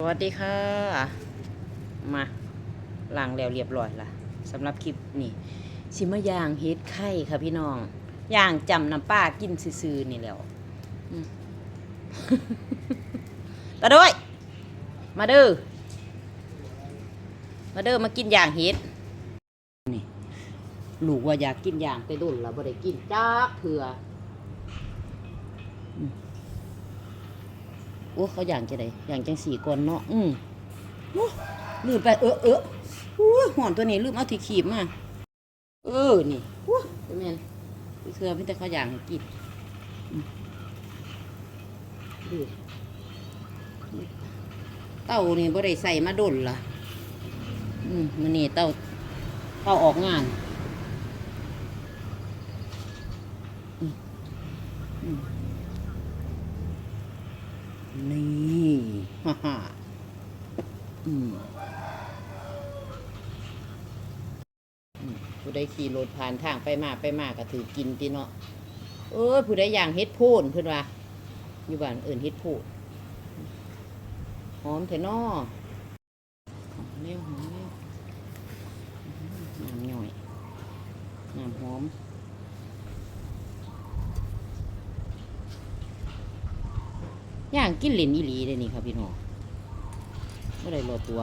สวัสดีค่ะ มาล้างแล้วเรียบร้อยละสำหรับคลิปนี่สิมาย่างเฮ็ดไข่ค่ะพี่น้องย่างจำน้ำป้ากินซื่อๆนี่แล้วอืมตาด้วย มาเด้อมาเด้อมากินย่างเฮ็ดนี่ลูกว่าอยากกินย่างไปดุนแล้วบ่ได้กินจักเถื่ออืม โอ้เขาอย่างจะได้ย่างจังสี่ก่อนเนาะอืมโอ้ลืมไปเออเออโอ้ยหอนตัวนี้ลืมเอาที่ขีบมาเออนี่โอ้ยเป็นแมนพี่เสือพี่แต่เขาอย่างกินดูเต้านี่บ่ได้ใส่มาดนล่ะ อืมมันนี่เต้าเต้าออกงาน อืมอืม นี่ฮ่าฮ่าอืมอืมผู้ใดขี่รถผ่านทางไปมาไปมาก็ถือกินติเนาะเอ้ยผู้ใดอย่างเฮ็ดโพนเพิ่นว่าอยู่บ้านเอิ่นเฮ็ดโพนหอมเถอะเนาะหอมเร็วหอมเร็วน้ำย่อยน้ำหอม ย่างกินเหรนอีหลีเลยนี่ครับพี่น้องไม่ได้รอตัว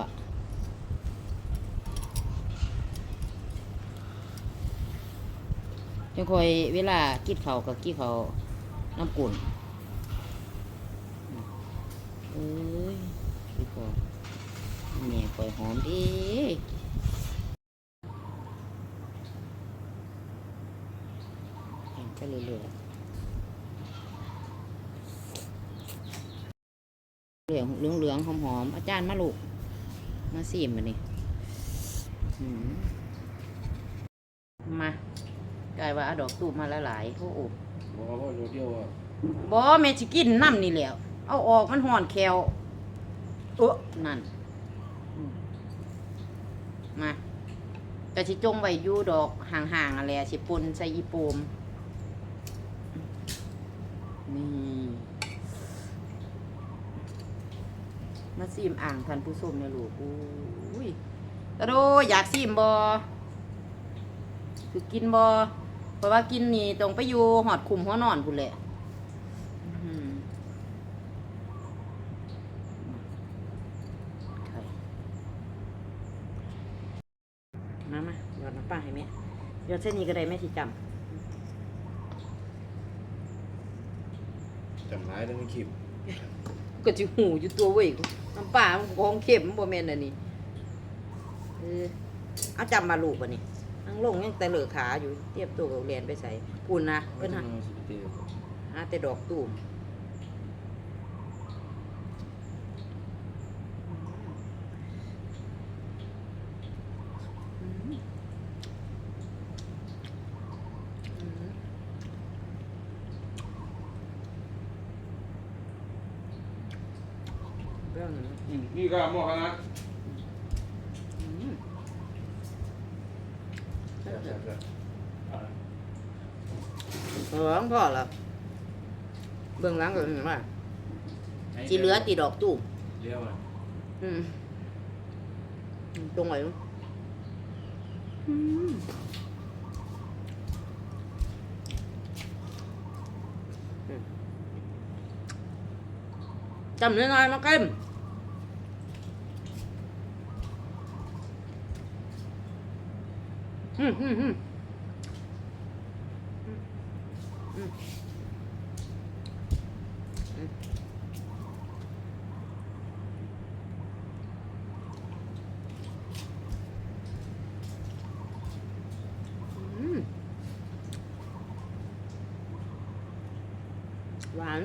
จังคอยเวลากินเขาวกับกินเขาวน้ำกุ่นเอ้ยพี่พอแม่คอยหอมดีย่างไปเรื่อยๆ เหลืองเหลืองเหลืองหอมหอมๆอาจารย์มาลูกมาซีมมานี่หืมมากลายว่าเอาดอกตูบมาละหลายโอ้โหบอกว่าโรเดียวอะบอแม่สิกินน้ำนี่แหล้วเอาออกมันห่อนแควเออนั่นอืมมาแต่สิจงไว้อยู่ดอกห่างๆอะไรสิปนใส่อีโปมนี่ มาซีมอ่างท่านผู้ชมเนี่ยลูกอุ้ยตะโดอยากซีมบอคือกินบอเพราะว่ากินนี่ต้องไปอยู่หอดคุมหัวนอนพุ่นแหละอื้อหือไข่มามาหยอดน้ำปลาให้แม่หยอดเส้นนี้ก็ได้แม่ที่จจำร้ายทั้งคลิปำก็จะหูอยู่ตัวเว้ย น้ำปลามันของเข็มบ่แม่นอันนี้เออเอาจำมาลูกป่ะนี่นั่งลงยังแต่เหลือขาอยู่เทียบตัวกับเรียนไปใส่ปุ่นนะเพิ่นฮะสิบเตียวหาแต่ดอกตูมอืมอืมเรื่องนี้นี่ก็หม้อคณะอืมใช่ใช่ใช่เออพ่อละเบื้องหลังก็เห็นว่าจีเหลือตีดอกตูมเลี้ยวอะอืมอืมตรงไหนวะอืมอืมจำได้หน่อยมาเก็ม อืมอืมอืมอืมอืมอืมอืมหวาน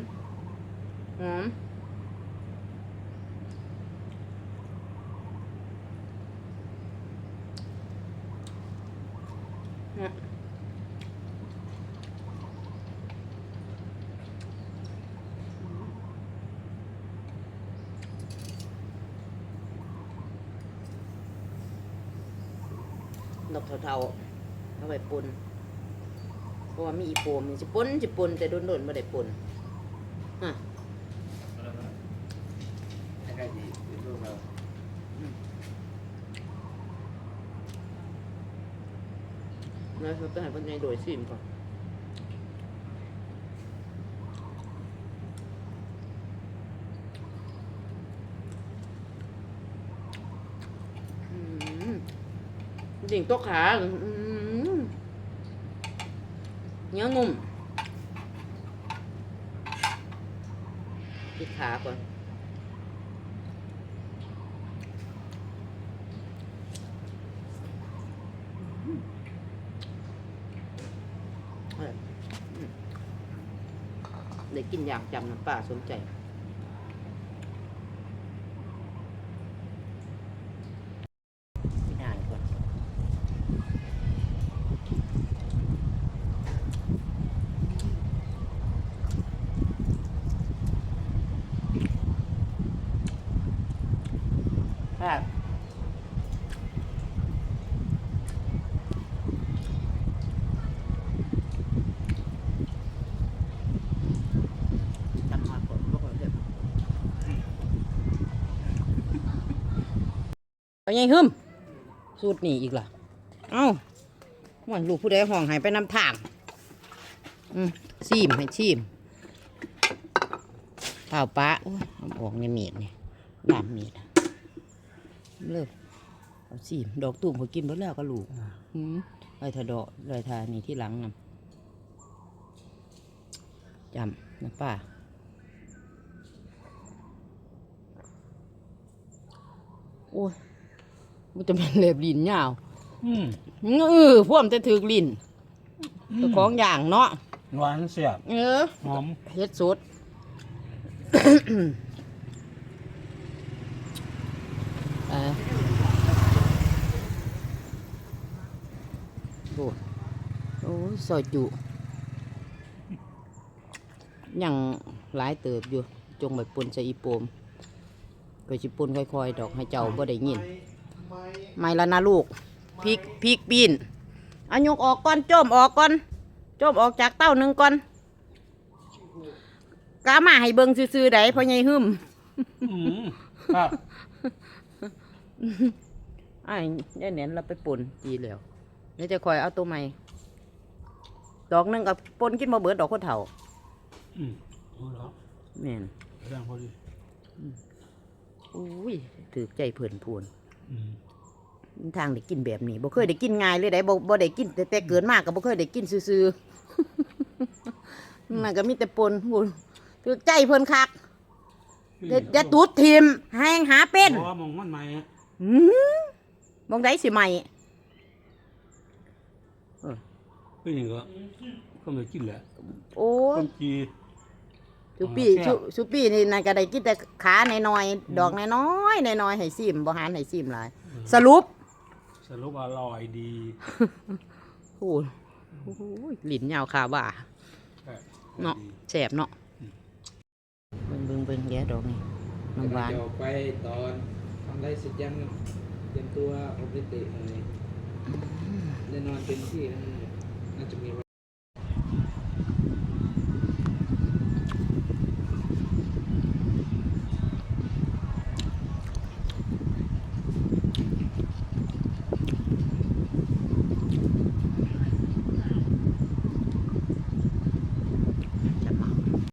ดอกเทาๆเอาไปปุนเพราะว่ามีอีโปมนี่จะปนจะปนแต่โดนๆไม่ได้ปนฮะใกล้ดีเป็นรูปเราแล้วเขาต้องให้คนใหญ่โดยซิมก่อนอืม ดิ่งต๊ะขาอืมเนื้องุ่มปิดขาก่อนเด้กินอย่างจำน้ำป้าสนใจ ไม่ได้ก่อนครับจำมาก่อนบ่ก่อนเดี๋ยว ไปยังหึมสูตรนี่อีกล่ะ เอ้าว่าลูกผู้ใดห้องหายไปนำทางอืมชิมให้ชิมข้าปลาโอ้ยเอาออกในเมียดนี่น้ำเมีดเลิกเอาชิมดอกตุ่มเขากินหมดแล้วก็ลูกอืมไรทาดอกไรทานี่ที่หลังนำจำนะป้าโอ้ย มันจะเป็นเล็บลิ้นยาวอืมเออพวกมันจะถือลิ้นเจ้าของอย่างเนาะหวานเสียบเออหอมเฮ็ดสด เออโอ้โอ้ยซอยจุยังหลายเติบอยู่ จงไปปนใส่อีโปมไปสิปนค่อยๆ ดอกให้เจ้าบ่ได้ยิน ไม่ละนะลูกพริกพริกปีนเอายกออกก่อนโจมออกก่อนโจมออกจากเต้าหนึ่งก่อนกามาให้เบิ่งซื่อๆไดพ่อใหญ่หึมอืมครับไอ้ยายแหนนเราไปป่นดีแล้วเดี๋ยวจะคอยเอาตัวใหม่ดอกหนึงกับปนกินมาเบิดดอกคนเฒ่าอืมรู้แล้วแม่นเรื่องพอดีอุ้ยถือใจเพื่อนพูนอืม ทางได้กินแบบนี้บ่เคยได้กินง่ายเลยได้บ่บ่ได้กินแต่แต่เกิดมากก็บ่เคยได้กินซื่อๆมันก็มีแต่ปนพูนถือใจเพิ่นคักอย่าอย่าตูดทิมแหงหาเป็นเพราะว่ามองมันใหม่อะหืมมองได้สิใหม่เป็นอย่างก็ก็ไม่กินแหละโอ้ย ต้มจีสุปี้สุสุปี้นี่นายก็ได้กินแต่ขาในน้อยๆดอกน้อยๆน้อยๆให้ซิมบ่หารให้ซิมหลายสรุป สรุปอร่อยดีโอ้ยโอ้ยลิ้นยาวขาบ่าเนาะแสบเนาะเบิ่งเบิ่งเบิ่งแย่ดอกนี่น้ำหวานจะออกไปตอนทำได้เสร็จยังเตรียมตัวอบริเตอะไรแน่นอนเต็มที่นะน่าจะมี